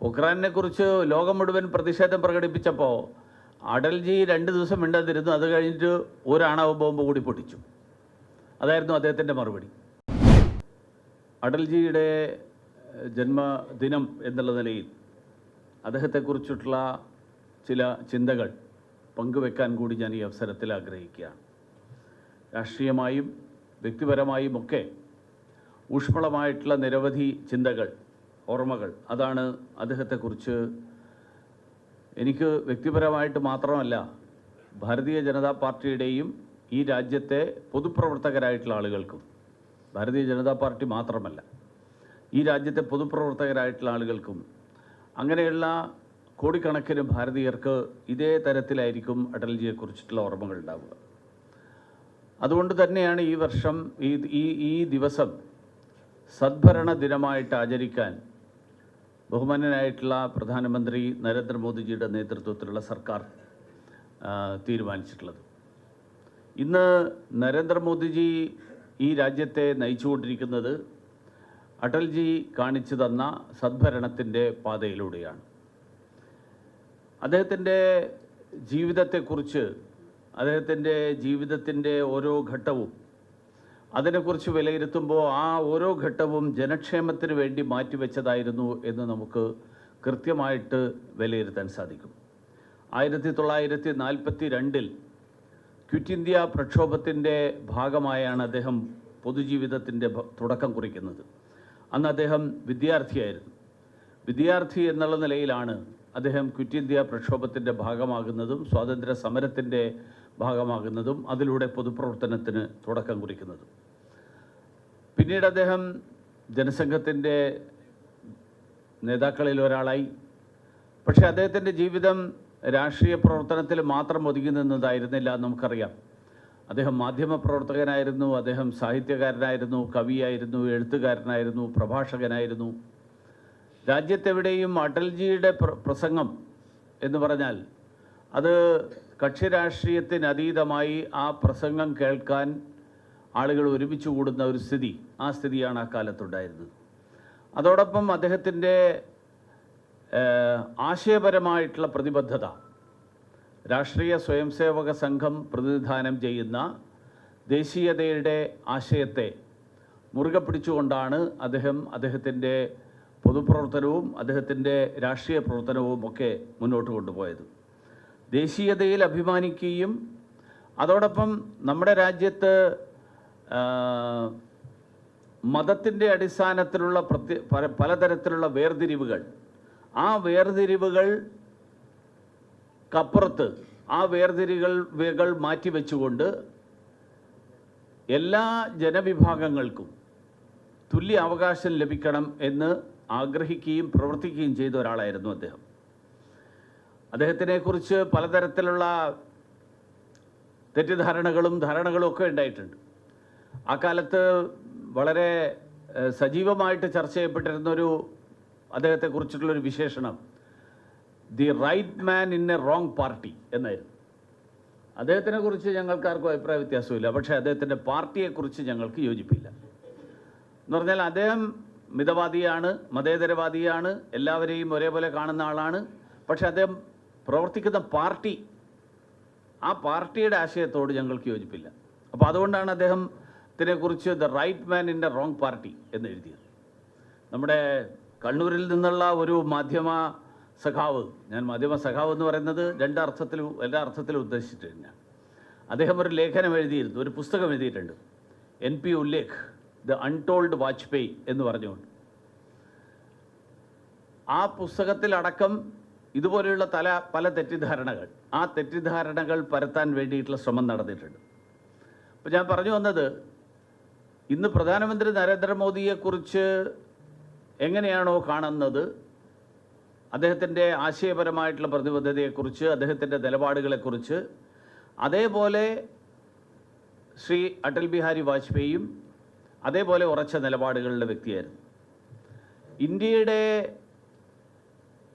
പൊഖ്റാനെ കുറിച്ച് ലോകം മുഴുവൻ പ്രതിഷേധം പ്രകടിപ്പിച്ചപ്പോൾ അടൽജി രണ്ട് ദിവസം മിണ്ടാതിരുന്നു. അത് കഴിഞ്ഞിട്ട് ഒരാണവ ബോംബ് കൂടി പൊട്ടിച്ചു. അതായിരുന്നു അദ്ദേഹത്തിന്റെ മറുപടി. അടൽജിയുടെ ജന്മദിനം എന്നുള്ള നിലയിൽ അദ്ദേഹത്തെക്കുറിച്ചിട്ടുള്ള ചില ചിന്തകൾ പങ്കുവെക്കാൻ കൂടി ഞാൻ ഈ അവസരത്തിൽ ആഗ്രഹിക്കുകയാണ്. രാഷ്ട്രീയമായും വ്യക്തിപരമായും ഒക്കെ ഊഷ്മളമായിട്ടുള്ള നിരവധി ചിന്തകൾ ഓർമ്മകൾ. അതാണ് അദ്ദേഹത്തെക്കുറിച്ച് എനിക്ക് വ്യക്തിപരമായിട്ട് മാത്രമല്ല ഭാരതീയ ജനതാ പാർട്ടിയുടെയും ഈ രാജ്യത്തെ പൊതുപ്രവർത്തകരായിട്ടുള്ള ആളുകൾക്കും ഭാരതീയ ജനതാ പാർട്ടി മാത്രമല്ല ഈ രാജ്യത്തെ പൊതുപ്രവർത്തകരായിട്ടുള്ള ആളുകൾക്കും അങ്ങനെയുള്ള കോടിക്കണക്കിന് ഭാരതീയർക്ക് ഇതേ തരത്തിലായിരിക്കും അടൽജിയെക്കുറിച്ചിട്ടുള്ള ഓർമ്മകൾ ഉണ്ടാവുക. അതുകൊണ്ട് തന്നെയാണ് ഈ വർഷം ഈ ഈ ഈ ദിവസം സദ്ഭരണ ദിനമായിട്ട് ആചരിക്കാൻ ബഹുമാന്യനായിട്ടുള്ള പ്രധാനമന്ത്രി നരേന്ദ്രമോദിജിയുടെ നേതൃത്വത്തിലുള്ള സർക്കാർ തീരുമാനിച്ചിട്ടുള്ളത്. ഇന്ന് നരേന്ദ്രമോദിജി ഈ രാജ്യത്തെ നയിച്ചുകൊണ്ടിരിക്കുന്നത് അടൽജി കാണിച്ചു തന്ന സദ്ഭരണത്തിന്റെ പാതയിലൂടെയാണ്. അദ്ദേഹത്തിന്റെ ജീവിതത്തെക്കുറിച്ച് അദ്ദേഹത്തിന്റെ ജീവിതത്തിന്റെ ഓരോ ഘട്ടവും അതിനെക്കുറിച്ച് വിലയിരുത്തുമ്പോൾ ആ ഓരോ ഘട്ടവും ജനക്ഷേമത്തിന് വേണ്ടി മാറ്റിവെച്ചതായിരുന്നു എന്ന് നമുക്ക് കൃത്യമായിട്ട് വിലയിരുത്താൻ സാധിക്കും. ആയിരത്തി തൊള്ളായിരത്തി നാൽപ്പത്തി രണ്ടിൽ ക്വിറ്റ് ഇന്ത്യ പ്രക്ഷോഭത്തിന്റെ ഭാഗമായാണ് അദ്ദേഹം പൊതുജീവിതത്തിന്റെ തുടക്കം കുറിക്കുന്നത്. അന്ന് അദ്ദേഹം വിദ്യാർത്ഥിയായിരുന്നു. വിദ്യാർത്ഥി എന്നുള്ള നിലയിലാണ് അദ്ദേഹം ക്വിറ്റ് ഇന്ത്യ പ്രക്ഷോഭത്തിന്റെ ഭാഗമാകുന്നതും സ്വാതന്ത്ര്യ സമരത്തിന്റെ ഭാഗമാകുന്നതും അതിലൂടെ പൊതുപ്രവർത്തനത്തിന് തുടക്കം കുറിക്കുന്നതും. പിന്നീട് അദ്ദേഹം ജനസംഘത്തിന്റെ നേതാക്കളിൽ ഒരാളായി. പക്ഷേ അദ്ദേഹത്തിന്റെ ജീവിതം രാഷ്ട്രീയ പ്രവർത്തനത്തിൽ മാത്രം ഒതുങ്ങി നിന്നതായിരുന്നില്ല നമുക്കറിയാം. അദ്ദേഹം മാധ്യമപ്രവർത്തകനായിരുന്നു അദ്ദേഹം സാഹിത്യകാരനായിരുന്നു കവിയായിരുന്നു എഴുത്തുകാരനായിരുന്നു പ്രഭാഷകനായിരുന്നു. രാജ്യത്തെവിടെയും അടൽജിയുടെ പ്രസംഗം എന്ന് പറഞ്ഞാൽ അത് കക്ഷി രാഷ്ട്രീയത്തിനതീതമായി ആ പ്രസംഗം കേൾക്കാൻ ആളുകൾ ഒരുമിച്ച് കൂടുന്ന ഒരു സ്ഥിതി ആ സ്ഥിതിയാണ് ആ കാലത്തുണ്ടായിരുന്നത്. അതോടൊപ്പം അദ്ദേഹത്തിന്റെ ആശയപരമായിട്ടുള്ള പ്രതിബദ്ധത രാഷ്ട്രീയ സ്വയംസേവക സംഘം പ്രതിനിധാനം ചെയ്യുന്ന ദേശീയതയുടെ ആശയത്തെ മുറുകെ പിടിച്ചുകൊണ്ടാണ് അദ്ദേഹം അദ്ദേഹത്തിന്റെ പൊതുപ്രവർത്തനവും അദ്ദേഹത്തിന്റെ രാഷ്ട്രീയ പ്രവർത്തനവും ഒക്കെ മുന്നോട്ട് കൊണ്ടുപോയത്. ദേശീയതയിൽ അഭിമാനിക്കുകയും അതോടൊപ്പം നമ്മുടെ രാജ്യത്ത് മതത്തിന്റെ അടിസ്ഥാനത്തിലുള്ള പ്രത്യ പലതരത്തിലുള്ള വേർതിരിവുകൾ. ആ വേർതിരിവുകൾ കപ്പുറത്ത് ആ വേർതിരികൾ മാറ്റിവെച്ചുകൊണ്ട് എല്ലാ ജനവിഭാഗങ്ങൾക്കും തുല്യ അവകാശം ലഭിക്കണം എന്ന് ആഗ്രഹിക്കുകയും പ്രവർത്തിക്കുകയും ചെയ്ത ഒരാളായിരുന്നു അദ്ദേഹം. അദ്ദേഹത്തിനെ കുറിച്ച് പലതരത്തിലുള്ള തെറ്റിദ്ധാരണകളും ധാരണകളും ഒക്കെ ഉണ്ടായിട്ടുണ്ട്. ആ കാലത്ത് വളരെ സജീവമായിട്ട് ചർച്ച ചെയ്യപ്പെട്ടിരുന്നൊരു അദ്ദേഹത്തെക്കുറിച്ചിട്ടുള്ളൊരു വിശേഷണം the right man in a wrong party എന്നായിരുന്നു. അദ്ദേഹത്തിനെ കുറിച്ച് ഞങ്ങൾക്കാർക്കും അഭിപ്രായ വ്യത്യാസമില്ല പക്ഷേ അദ്ദേഹത്തിന്റെ പാർട്ടിയെക്കുറിച്ച് ഞങ്ങൾക്ക് യോജിപ്പില്ല. എന്ന് പറഞ്ഞാൽ അദ്ദേഹം മിതവാദിയാണ് മതേതരവാദിയാണ് എല്ലാവരെയും ഒരേപോലെ കാണുന്ന ആളാണ് പക്ഷേ അദ്ദേഹം പ്രവർത്തിക്കുന്ന പാർട്ടി ആ പാർട്ടിയുടെ ആശയത്തോട് ഞങ്ങൾക്ക് യോജിപ്പില്ല. അപ്പോൾ അതുകൊണ്ടാണ് അദ്ദേഹത്തിനെ കുറിച്ച് the right man in the wrong party എന്ന് എഴുതിയത്. നമ്മുടെ കണ്ണൂരിൽ നിന്നുള്ള ഒരു മാധ്യമ സഖാവ് ഞാൻ മാധ്യമ സഖാവ് എന്ന് പറയുന്നത് രണ്ട് അർത്ഥത്തിലും എല്ലാ അർത്ഥത്തിലും ഉദ്ദേശിച്ചിട്ട് ഞാൻ അദ്ദേഹം ഒരു ലേഖനം എഴുതിയിരുന്നു ഒരു പുസ്തകം എഴുതിയിട്ടുണ്ട്. N P Ullekh the untold Vajpayee എന്ന് പറഞ്ഞുകൊണ്ട്. ആ പുസ്തകത്തിലടക്കം ഇതുപോലെയുള്ള തല പല തെറ്റിദ്ധാരണകൾ. ആ തെറ്റിദ്ധാരണകൾ പരത്താൻ വേണ്ടിയിട്ടുള്ള ശ്രമം നടന്നിട്ടുണ്ട്. അപ്പോൾ ഞാൻ പറഞ്ഞു വന്നത് ഇന്ന് പ്രധാനമന്ത്രി നരേന്ദ്രമോദിയെക്കുറിച്ച് എങ്ങനെയാണോ കാണുന്നത് അദ്ദേഹത്തിന്റെ ആശയപരമായിട്ടുള്ള പ്രതിബദ്ധതയെക്കുറിച്ച് അദ്ദേഹത്തിന്റെ നിലപാടുകളെക്കുറിച്ച് അതേപോലെ ശ്രീ അടൽ ബിഹാരി വാജ്പേയിയും അതേപോലെ ഉറച്ച നിലപാടുകളുടെ വ്യക്തിയായിരുന്നു. ഇന്ത്യയുടെ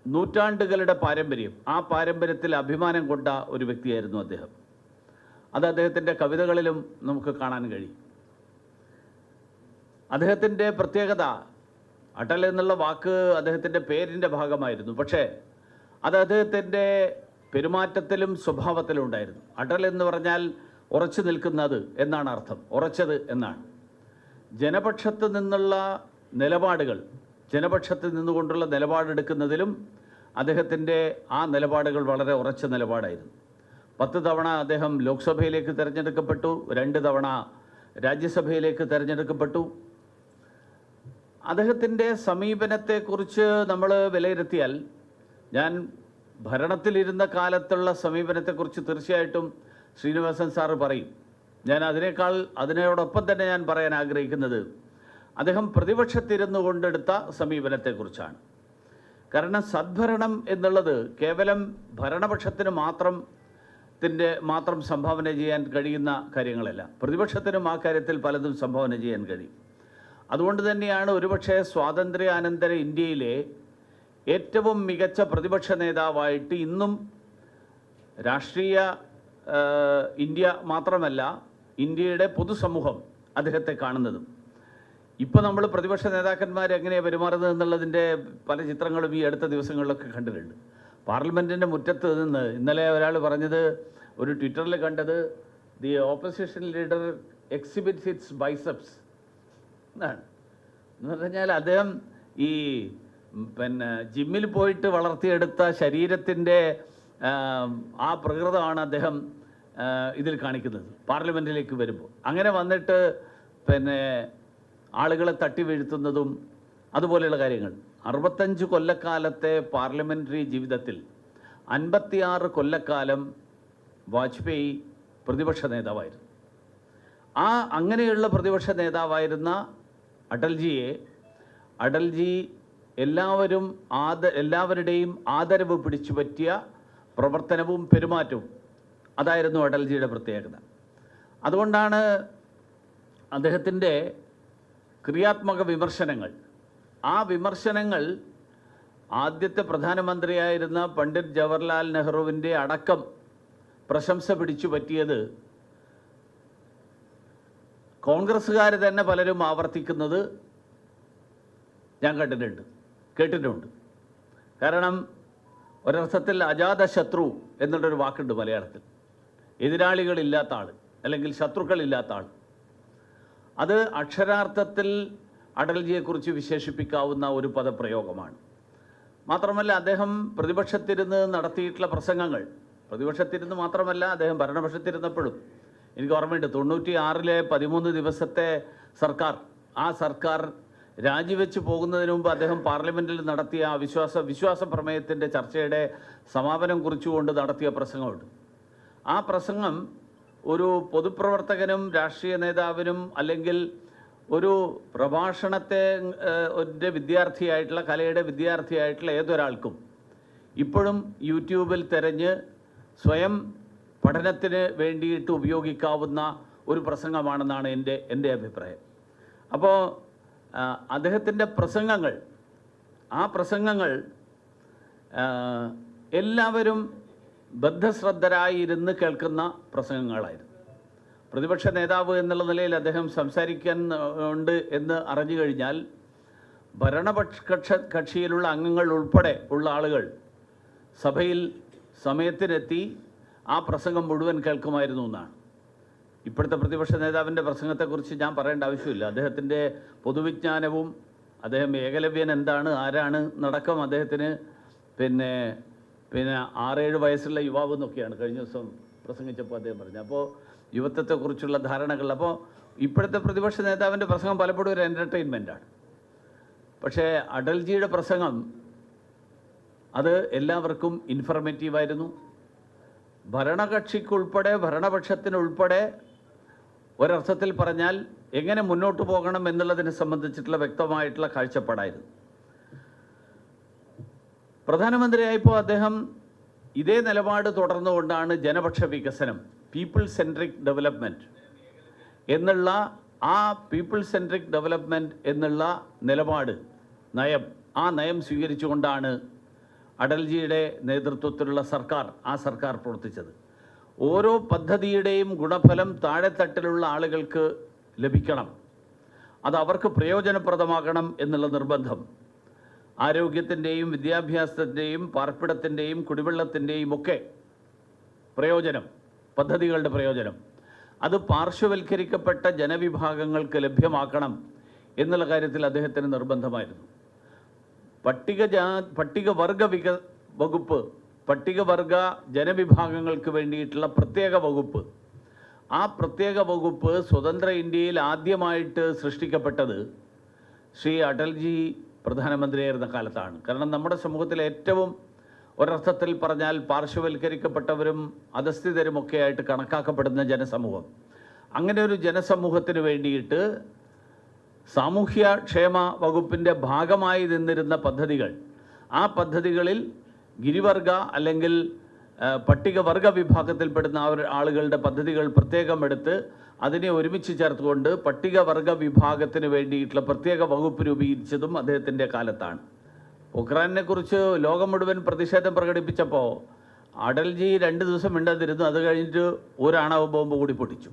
നൂറ്റാണ്ടുകളുടെ പാരമ്പര്യം ആ പാരമ്പര്യത്തിൽ അഭിമാനം കൊണ്ട ഒരു വ്യക്തിയായിരുന്നു അദ്ദേഹം. അത് അദ്ദേഹത്തിന്റെ കവിതകളിലും നമുക്ക് കാണാൻ കഴിയും. അദ്ദേഹത്തിന്റെ പ്രത്യേകത അടൽ എന്നുള്ള വാക്ക് അദ്ദേഹത്തിന്റെ പേരിന്റെ ഭാഗമായിരുന്നു. പക്ഷേ അത് അദ്ദേഹത്തിന്റെ പെരുമാറ്റത്തിലും സ്വഭാവത്തിലും ഉണ്ടായിരുന്നു. അടൽ എന്ന് പറഞ്ഞാൽ ഉറച്ചു നിൽക്കുന്നത് എന്നാണ് അർത്ഥം. ഉറച്ചത് എന്നാണ്. ജനപക്ഷത്ത് നിന്നുള്ള നിലപാടുകൾ ജനപക്ഷത്തിൽ നിന്നുകൊണ്ടുള്ള നിലപാടെടുക്കുന്നതിലും അദ്ദേഹത്തിന്റെ ആ നിലപാടുകൾ വളരെ ഉറച്ച നിലപാടായിരുന്നു. പത്ത് തവണ അദ്ദേഹം ലോക്സഭയിലേക്ക് തിരഞ്ഞെടുക്കപ്പെട്ടു രണ്ട് തവണ രാജ്യസഭയിലേക്ക് തിരഞ്ഞെടുക്കപ്പെട്ടു. അദ്ദേഹത്തിന്റെ സമീപനത്തെക്കുറിച്ച് നമ്മൾ വിലയിരുത്തിയാൽ ഞാൻ ഭരണത്തിലിരുന്ന കാലത്തുള്ള സമീപനത്തെക്കുറിച്ച് തീർച്ചയായിട്ടും ശ്രീനിവാസൻ സാറ് പറയും. ഞാൻ അതിനേക്കാൾ അതിനോടൊപ്പം തന്നെ ഞാൻ പറയാൻ ആഗ്രഹിക്കുന്നത് അദ്ദേഹം പ്രതിപക്ഷത്തിരുന്നു കൊണ്ടെടുത്ത സമീപനത്തെക്കുറിച്ചാണ്. കാരണം സദ്ഭരണം എന്നുള്ളത് കേവലം ഭരണപക്ഷത്തിന് മാത്രം ത്തിന്റെ മാത്രം സംഭാവന ചെയ്യാൻ കഴിയുന്ന കാര്യങ്ങളല്ല. പ്രതിപക്ഷത്തിനും ആ കാര്യത്തിൽ പലതും സംഭാവന ചെയ്യാൻ കഴിയും. അതുകൊണ്ട് തന്നെയാണ് ഒരുപക്ഷെ സ്വാതന്ത്ര്യാനന്തര ഇന്ത്യയിലെ ഏറ്റവും മികച്ച പ്രതിപക്ഷ നേതാവായിട്ട് ഇന്നും രാഷ്ട്രീയ ഇന്ത്യ മാത്രമല്ല ഇന്ത്യയുടെ പൊതുസമൂഹം അദ്ദേഹത്തെ കാണുന്നതും. ഇപ്പോൾ നമ്മൾ പ്രതിപക്ഷ നേതാക്കന്മാർ എങ്ങനെയാണ് പെരുമാറുന്നത് എന്നുള്ളതിന്റെ പല ചിത്രങ്ങളും ഈ അടുത്ത ദിവസങ്ങളിലൊക്കെ കണ്ടിട്ടുണ്ട്. പാർലമെന്റിന്റെ മുറ്റത്ത് നിന്ന് ഇന്നലെ ഒരാൾ പറഞ്ഞത് ഒരു ട്വിറ്ററിൽ കണ്ടത് the opposition leader exhibits its biceps എന്നാണ്. എന്ന് പറഞ്ഞാൽ അദ്ദേഹം ഈ പിന്നെ ജിമ്മിൽ പോയിട്ട് വളർത്തിയെടുത്ത ശരീരത്തിന്റെ ആ പ്രകൃതമാണ് അദ്ദേഹം ഇതിൽ കാണിക്കുന്നത് പാർലമെന്റിലേക്ക് വരുമ്പോൾ. അങ്ങനെ വന്നിട്ട് പിന്നെ ആളുകളെ തട്ടി വീഴ്ത്തുന്നതും അതുപോലെയുള്ള കാര്യങ്ങൾ. അറുപത്തഞ്ച് കൊല്ലക്കാലത്തെ പാർലമെന്ററി ജീവിതത്തിൽ അൻപത്തിയാറ് കൊല്ലക്കാലം വാജ്പേയി പ്രതിപക്ഷ നേതാവായിരുന്നു. ആ അങ്ങനെയുള്ള പ്രതിപക്ഷ നേതാവായിരുന്ന അടൽജിയെ അടൽജി എല്ലാവരും ആദ എല്ലാവരുടെയും ആദരവ് പിടിച്ചു പറ്റിയ പ്രവർത്തനവും പെരുമാറ്റവും അതായിരുന്നു അടൽജിയുടെ പ്രത്യേകത. അതുകൊണ്ടാണ് അദ്ദേഹത്തിന്റെ ക്രിയാത്മക വിമർശനങ്ങൾ. ആ വിമർശനങ്ങൾ ആദ്യത്തെ പ്രധാനമന്ത്രിയായിരുന്ന പണ്ഡിറ്റ് ജവഹർലാൽ നെഹ്റുവിന്റെ അടക്കം പ്രശംസ പിടിച്ചു പറ്റിയത് കോൺഗ്രസ്സുകാർ തന്നെ പലരും ആവർത്തിക്കുന്നത് ഞാൻ കണ്ടിട്ടുണ്ട് കേട്ടിട്ടുണ്ട്. കാരണം ഒരർത്ഥത്തിൽ അജാത ശത്രു എന്നുള്ളൊരു വാക്കുണ്ട് മലയാളത്തിൽ. എതിരാളികളില്ലാത്ത ആൾ അല്ലെങ്കിൽ ശത്രുക്കളില്ലാത്ത ആൾ അത് അക്ഷരാർത്ഥത്തിൽ അടൽജിയെക്കുറിച്ച് വിശേഷിപ്പിക്കാവുന്ന ഒരു പദപ്രയോഗമാണ്. മാത്രമല്ല അദ്ദേഹം പ്രതിപക്ഷത്തിരുന്ന് നടത്തിയിട്ടുള്ള പ്രസംഗങ്ങൾ പ്രതിപക്ഷത്തിരുന്ന് മാത്രമല്ല അദ്ദേഹം ഭരണപക്ഷത്തിരുന്നപ്പോഴും എനിക്ക് ഓർമ്മയുണ്ട് തൊണ്ണൂറ്റി ആറിലെ പതിമൂന്ന് ദിവസത്തെ സർക്കാർ ആ സർക്കാർ രാജിവെച്ച് പോകുന്നതിന് മുമ്പ് അദ്ദേഹം പാർലമെന്റിൽ നടത്തിയ വിശ്വാസ വിശ്വാസ പ്രമേയത്തിന്റെ ചർച്ചയുടെ സമാപനം കുറിച്ചുകൊണ്ട് നടത്തിയ പ്രസംഗമുണ്ട്. ആ പ്രസംഗം ഒരു പൊതുപ്രവർത്തകനും രാഷ്ട്രീയ നേതാവിനും അല്ലെങ്കിൽ ഒരു പ്രഭാഷണത്തെ ഒരു വിദ്യാർത്ഥിയായിട്ടുള്ള കലയുടെ വിദ്യാർത്ഥിയായിട്ടുള്ള ഏതൊരാൾക്കും ഇപ്പോഴും യൂട്യൂബിൽ തിരഞ്ഞ് സ്വയം പഠനത്തിന് വേണ്ടിയിട്ട് ഉപയോഗിക്കാവുന്ന ഒരു പ്രസംഗമാണെന്നാണ് എന്റെ എന്റെ അഭിപ്രായം. അപ്പോൾ അദ്ദേഹത്തിന്റെ പ്രസംഗങ്ങൾ ആ പ്രസംഗങ്ങൾ എല്ലാവരും ബദ്ധശ്രദ്ധരായി ഇരുന്ന് കേൾക്കുന്ന പ്രസംഗങ്ങളായിരുന്നു. പ്രതിപക്ഷ നേതാവ് എന്നുള്ള നിലയിൽ അദ്ദേഹം സംസാരിക്കാൻ ഉണ്ട് എന്ന് അറിഞ്ഞു കഴിഞ്ഞാൽ ഭരണപക്ഷ കക്ഷ- കക്ഷിയിലുള്ള അംഗങ്ങൾ ഉൾപ്പെടെ ഉള്ള ആളുകൾ സഭയിൽ സമയത്തിനെത്തി ആ പ്രസംഗം മുഴുവൻ കേൾക്കുമായിരുന്നു എന്നാണ്. ഇപ്പോഴത്തെ പ്രതിപക്ഷ നേതാവിന്റെ പ്രസംഗത്തെക്കുറിച്ച് ഞാൻ പറയേണ്ട ആവശ്യമില്ല. അദ്ദേഹത്തിന്റെ പൊതുവിജ്ഞാനവും അദ്ദേഹം ഏകലവ്യൻ എന്താണ് ആരാണ് നടക്കം അദ്ദേഹത്തിന് പിന്നെ പിന്നെ ആറേഴ് വയസ്സുള്ള യുവാവ് എന്നൊക്കെയാണ് കഴിഞ്ഞ ദിവസം പ്രസംഗിച്ചപ്പോൾ അദ്ദേഹം പറഞ്ഞത്. അപ്പോൾ യുവത്വത്തെക്കുറിച്ചുള്ള ധാരണകൾ അപ്പോൾ ഇപ്പോഴത്തെ പ്രതിപക്ഷ നേതാവിന്റെ പ്രസംഗം പലപ്പോഴും ഒരു എന്റർടൈൻമെന്റാണ് പക്ഷേ അടൽജിയുടെ പ്രസംഗം അത് എല്ലാവർക്കും ഇൻഫർമേറ്റീവായിരുന്നു ഭരണകക്ഷിക്കുൾപ്പെടെ ഭരണപക്ഷത്തിനുൾപ്പെടെ ഒരർത്ഥത്തിൽ പറഞ്ഞാൽ എങ്ങനെ മുന്നോട്ട് പോകണം എന്നുള്ളതിനെ സംബന്ധിച്ചിട്ടുള്ള വ്യക്തമായിട്ടുള്ള കാഴ്ചപ്പാടായിരുന്നു. പ്രധാനമന്ത്രിയായപ്പോൾ അദ്ദേഹം ഇതേ നിലപാട് തുടർന്നുകൊണ്ടാണ് ജനപക്ഷ വികസനം പീപ്പിൾ സെൻട്രിക് ഡെവലപ്മെന്റ് എന്നുള്ള ആ പീപ്പിൾ സെൻട്രിക് ഡെവലപ്മെന്റ് എന്നുള്ള നിലപാട് നയം ആ നയം സ്വീകരിച്ചുകൊണ്ടാണ് അടൽജിയുടെ നേതൃത്വത്തിലുള്ള സർക്കാർ ആ സർക്കാർ പ്രവർത്തിച്ചത്. ഓരോ പദ്ധതിയുടെയും ഗുണഫലം താഴെത്തട്ടിലുള്ള ആളുകൾക്ക് ലഭിക്കണം. അത് അവർക്ക് പ്രയോജനപ്രദമാകണം എന്നുള്ള നിർബന്ധം ആരോഗ്യത്തിന്റെയും വിദ്യാഭ്യാസത്തിന്റെയും പാർപ്പിടത്തിന്റെയും കുടിവെള്ളത്തിന്റെയും ഒക്കെ പ്രയോജനം പദ്ധതികളുടെ പ്രയോജനം. അത് പാർശ്വവൽക്കരിക്കപ്പെട്ട ജനവിഭാഗങ്ങൾക്ക് ലഭ്യമാക്കണം എന്നുള്ള കാര്യത്തിൽ അദ്ദേഹത്തിന് നിർബന്ധമായിരുന്നു. പട്ടികജാ പട്ടികവർഗ വിക വകുപ്പ് പട്ടികവർഗ ജനവിഭാഗങ്ങൾക്ക് വേണ്ടിയിട്ടുള്ള പ്രത്യേക വകുപ്പ്. ആ പ്രത്യേക വകുപ്പ് സ്വതന്ത്ര ഇന്ത്യയിൽ ആദ്യമായിട്ട് സൃഷ്ടിക്കപ്പെട്ടത് ശ്രീ അടൽജി പ്രധാനമന്ത്രിയായിരുന്ന കാലത്താണ്. കാരണം നമ്മുടെ സമൂഹത്തിൽ ഏറ്റവും ഒരർത്ഥത്തിൽ പറഞ്ഞാൽ പാർശ്വവൽക്കരിക്കപ്പെട്ടവരും അധസ്ഥിതരുമൊക്കെ ആയിട്ട് കണക്കാക്കപ്പെടുന്ന ജനസമൂഹം. അങ്ങനെ ഒരു ജനസമൂഹത്തിന് വേണ്ടിയിട്ട് സാമൂഹ്യ ക്ഷേമ വകുപ്പിന്റെ ഭാഗമായി നിന്നിരുന്ന പദ്ധതികൾ ആ പദ്ധതികളിൽ ഗിരിവർഗ അല്ലെങ്കിൽ പട്ടികവർഗ വിഭാഗത്തിൽപ്പെടുന്ന ഒരു ആളുകളുടെ പദ്ധതികൾ പ്രത്യേകം എടുത്ത് അതിനെ ഒരുമിച്ച് ചേർത്തുകൊണ്ട് പട്ടികവർഗ വിഭാഗത്തിന് വേണ്ടിയിട്ടുള്ള പ്രത്യേക വകുപ്പ് രൂപീകരിച്ചതും അദ്ദേഹത്തിന്റെ കാലത്താണ്. പൊഖ്റാനെ കുറിച്ച് ലോകം മുഴുവൻ പ്രതിഷേധം പ്രകടിപ്പിച്ചപ്പോൾ അടൽജി രണ്ട് ദിവസം മിണ്ടാതിരുന്നു. അത് കഴിഞ്ഞിട്ട് ഒരു ആണവ ബോംബ് കൂടി പൊട്ടിച്ചു.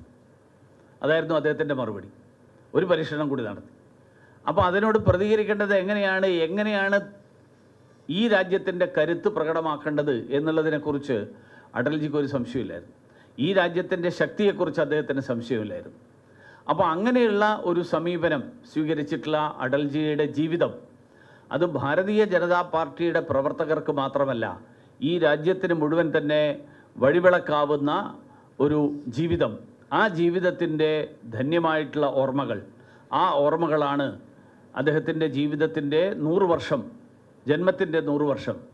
അതായിരുന്നു അദ്ദേഹത്തിന്റെ മറുപടി. ഒരു പരീക്ഷണം കൂടി നടത്തി. അപ്പോൾ അതിനോട് പ്രതികരിക്കേണ്ടത് എങ്ങനെയാണ്? എങ്ങനെയാണ് ഈ രാജ്യത്തിന്റെ കരുത്ത് പ്രകടമാക്കേണ്ടത് എന്നുള്ളതിനെക്കുറിച്ച് അടൽജിക്ക് ഒരു സംശയമില്ലായിരുന്നു. ഈ രാജ്യത്തിന്റെ ശക്തിയെക്കുറിച്ച് അദ്ദേഹത്തിന് സംശയമില്ലായിരുന്നു. അപ്പോൾ അങ്ങനെയുള്ള ഒരു സമീപനം സ്വീകരിച്ചിട്ടുള്ള അടൽജിയുടെ ജീവിതം അത് ഭാരതീയ ജനതാ പാർട്ടിയുടെ പ്രവർത്തകർക്ക് മാത്രമല്ല ഈ രാജ്യത്തിന് മുഴുവൻ തന്നെ വഴിവിളക്കാവുന്ന ഒരു ജീവിതം ആ ജീവിതത്തിന്റെ ധന്യമായിട്ടുള്ള ഓർമ്മകൾ ആ ഓർമ്മകളാണ് അദ്ദേഹത്തിന്റെ ജീവിതത്തിന്റെ നൂറ് വർഷം ജന്മത്തിന്റെ നൂറ് വർഷം